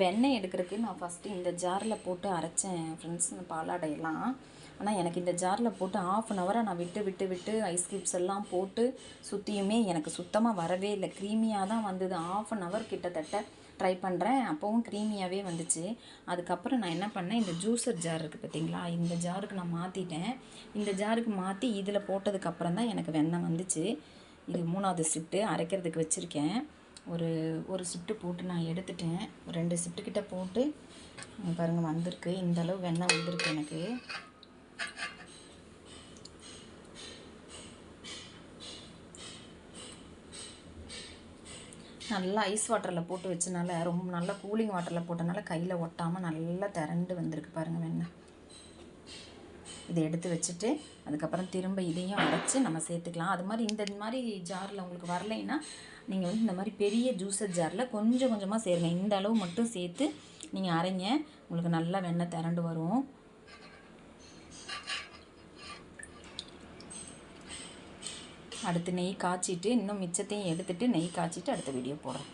வெண்ணெய் எடுக்கிறதுக்கு நான் ஃபஸ்ட்டு இந்த ஜாரில் போட்டு அரைச்சேன். ஃப்ரெண்ட்ஸ் இந்த பாலாடையெல்லாம் ஆனால் எனக்கு இந்த ஜாரில் போட்டு ஆஃப் அன் ஹவராக நான் விட்டு விட்டு விட்டு ஐஸ் க்யூப்ஸ் எல்லாம் போட்டு சுற்றியுமே எனக்கு சுத்தமாக வரவே இல்லை. க்ரீமியாக தான் வந்தது. ஆஃப் அன் ஹவர் கிட்டத்தட்ட ட்ரை பண்ணுறேன் அப்போவும் க்ரீமியாகவே வந்துச்சு. அதுக்கப்புறம் நான் என்ன பண்ணேன்? இந்த ஜூஸர் ஜார் இருக்குது பார்த்தீங்களா இந்த ஜாருக்கு நான் மாற்றிட்டேன் இந்த ஜாருக்கு மாற்றி இதில் போட்டதுக்கப்புறம் தான் எனக்கு வெண்ணெய் வந்துச்சு. இது மூணாவது ஷிஃப்ட்டு அரைக்கிறதுக்கு வச்சுருக்கேன். ஒரு ஒரு ஷிஃப்ட்டு போட்டு நான் எடுத்துட்டேன். ரெண்டு ஷிஃப்ட்டு கிட்ட போட்டு பாருங்கள் வந்திருக்கு. இந்த அளவு வெண்ணெய் வந்திருக்கு எனக்கு. நல்லா ஐஸ் வாட்டரில் போட்டு வச்சனால ரொம்ப நல்லா கூலிங் வாட்டரில் போட்டனால கையில் ஒட்டாமல் நல்லா திரண்டு வந்திருக்கு பாருங்கள் வெண்ணெய் இதை எடுத்து வச்சுட்டு அதுக்கப்புறம் திரும்ப இதையும் அரைச்சி நம்ம சேர்த்துக்கலாம். அது மாதிரி இந்த மாதிரி ஜாரில் உங்களுக்கு வரலைன்னா நீங்கள் வந்து இந்த மாதிரி பெரிய ஜூஸர் ஜாரில் கொஞ்சம் கொஞ்சமாக சேருங்க. இந்த அளவு மட்டும் சேர்த்து நீங்கள் அரைங்க. உங்களுக்கு நல்லா வெண்ணெய் திரண்டு வரும். அடுத்து நெய் காய்ச்சிட்டு இன்னும் மிச்சத்தையும் எடுத்துகிட்டு நெய் காய்ச்சிட்டு அடுத்த வீடியோ போடுறேன்.